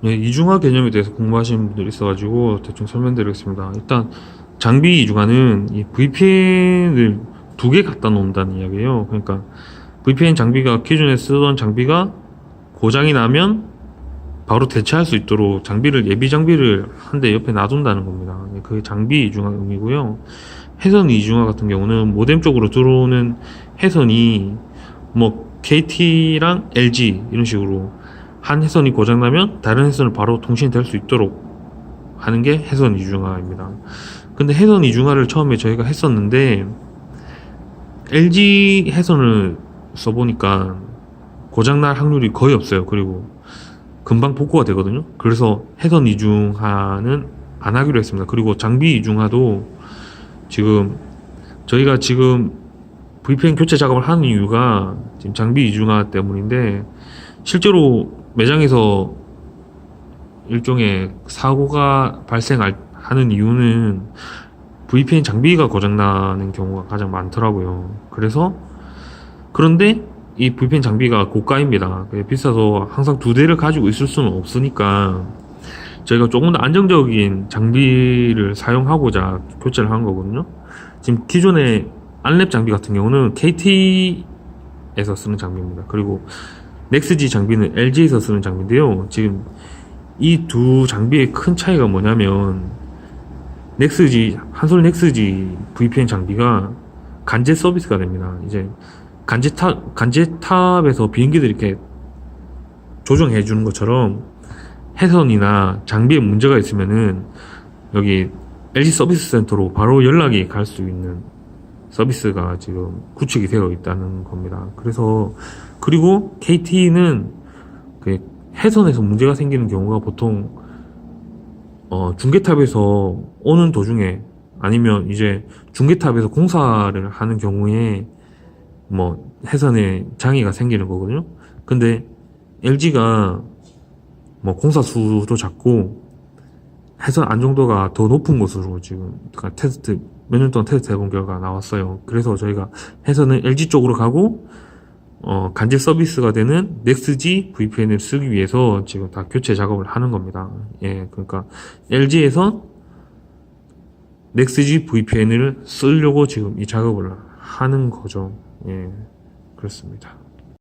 네, 이중화 개념에 대해서 궁금하신 분들이 있어가지고 대충 설명드리겠습니다. 일단 장비 이중화는 이 VPN을 두 개 갖다 놓는다는 이야기예요. 그러니까 VPN 장비가 기존에 쓰던 장비가 고장이 나면 바로 대체할 수 있도록 장비를 예비 장비를 한 대 옆에 놔둔다는 겁니다. 네, 그게 장비 이중화 의미고요. 해선 이중화 같은 경우는 모뎀 쪽으로 들어오는 해선이 뭐 KT랑 LG 이런 식으로 한 해선이 고장나면 다른 해선을 바로 통신이 될 수 있도록 하는 게 해선 이중화입니다. 근데 해선 이중화를 처음에 저희가 했었는데 LG 해선을 써보니까 고장날 확률이 거의 없어요. 그리고 금방 복구가 되거든요. 그래서 해선 이중화는 안 하기로 했습니다. 그리고 장비 이중화도 지금 저희가 지금 VPN 교체 작업을 하는 이유가 지금 장비 이중화 때문인데 실제로 매장에서 일종의 사고가 발생하는 이유는 VPN 장비가 고장나는 경우가 가장 많더라고요. 그래서 그런데 이 VPN 장비가 고가입니다. 비싸서 항상 두 대를 가지고 있을 수는 없으니까 저희가 조금 더 안정적인 장비를 사용하고자 교체를 한 거거든요. 지금 기존의 안랩 장비 같은 경우는 KT에서 쓰는 장비입니다. 그리고 넥스지 장비는 LG에서 쓰는 장비인데요. 지금 이 두 장비의 큰 차이가 뭐냐면 넥스지 한솔 넥스지 VPN 장비가 간제 서비스가 됩니다. 이제 간제탑 간제탑에서 비행기들 이렇게 조정해 주는 것처럼 해선이나 장비에 문제가 있으면은 여기 LG 서비스 센터로 바로 연락이 갈 수 있는 서비스가 지금 구축이 되어 있다는 겁니다. 그래서 그리고 KT는 그 해선에서 문제가 생기는 경우가 보통 어, 중계탑에서 오는 도중에 아니면 이제 중계탑에서 공사를 하는 경우에 뭐 해선에 장애가 생기는 거거든요. 근데 LG가 뭐 공사 수도 작고 해선 안정도가 더 높은 곳으로 지금 그러니까 테스트 몇 년 동안 테스트 해본 결과가 나왔어요. 그래서 저희가 해선은 LG 쪽으로 가고 어, 간접 서비스가 되는 넥스지 VPN을 쓰기 위해서 지금 다 교체 작업을 하는 겁니다. 예, 그러니까 LG에서 넥스지 VPN을 쓰려고 지금 이 작업을 하는 거죠. 예, 그렇습니다.